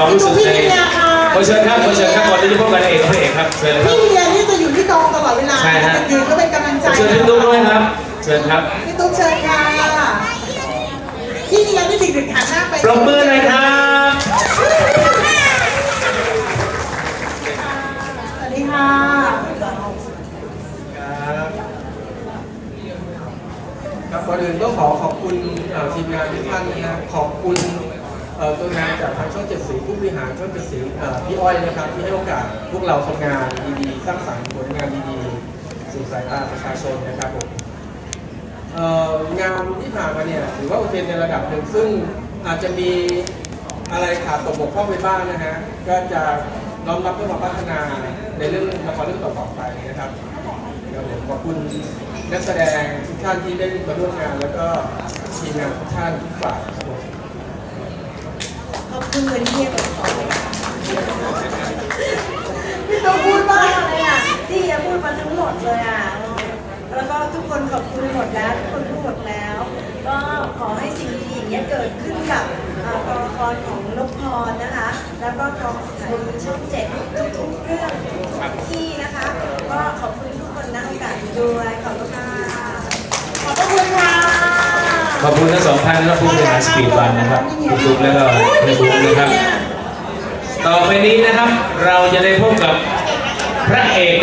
ความรู้สึกพี่ในเฮียค่ะขอเชิญครับขอเชิญครับก่อนที่จะพบกันเอกพระเอกครับเชิญเลยครับ พี่เฮียนี่จะอยู่ที่กองตลอดเวลาใช่ฮะ ยืนก็เป็นกำลังใจเชิญพี่ตุ๊กด้วยครับ เชิญครับพี่ตุ๊กเชิญค่ะพี่เฮียนี่ถึงๆหันหน้าไปปรบมือหน่อยครับ สวัสดีค่ะครับก่อนอื่นก็ขอขอบคุณเอ่อทีมงานทุกท่านนะฮะขอบคุณเอ่อตัวแทนจากทางช่องเจ็ดสีผู้ บริหารช่องเจ็ดสีเอ่อพี่อ้อยนะครับ ที่ให้โอกาสพวกเราทำงานดีๆสร้างสรรค์ผลงานดีๆสู่สายตาประชาชนนะครับผมงานที่ผ่านมาเนี่ยถือว่าโอเคในระดับหนึ่งซึ่งอาจจะมีอะไรขาดตกบกพร่องไปบ้างนะฮะก็จะน้อมรับเพื่อมาพัฒนาในเรื่องละครเรื่องต่อๆไปนะครับขอบคุณนักแสดงทุกท่านที่ได้มาร่วมงาน แล้วก็ทีมงานทุกท่านทุกฝ่ายครับผม ขอบคุณเหมือนเฮียกับขอเลยค่ะพี่ตุ๊กพูดว่าเลยอะที่เฮียพูดมาทั้งหมดเลยอะ แล้วก็ทุกคนขอบคุณหมดแล้วทุกคนพูดหมดแล้ว ก็ขอให้สิ่งดีๆเงี้ยเกิดขึ้นกับกองละครของนพพรนะคะ แล้วก็กองสถานีช่องเจ็ดทุกๆเรื่องทุกที่นะคะ ก็ขอบคุณทุกคนนะโอกาสนี้ด้วยขอบคุณค่ะ ขอบคุณทั้งสองท่านและผู้บริหารสปีดบันนะครับคุณตุ๊กแล้วก็พี่บุ๊กนะครับ ต่อไปนี้นะครับเราจะได้พบกับพระเอก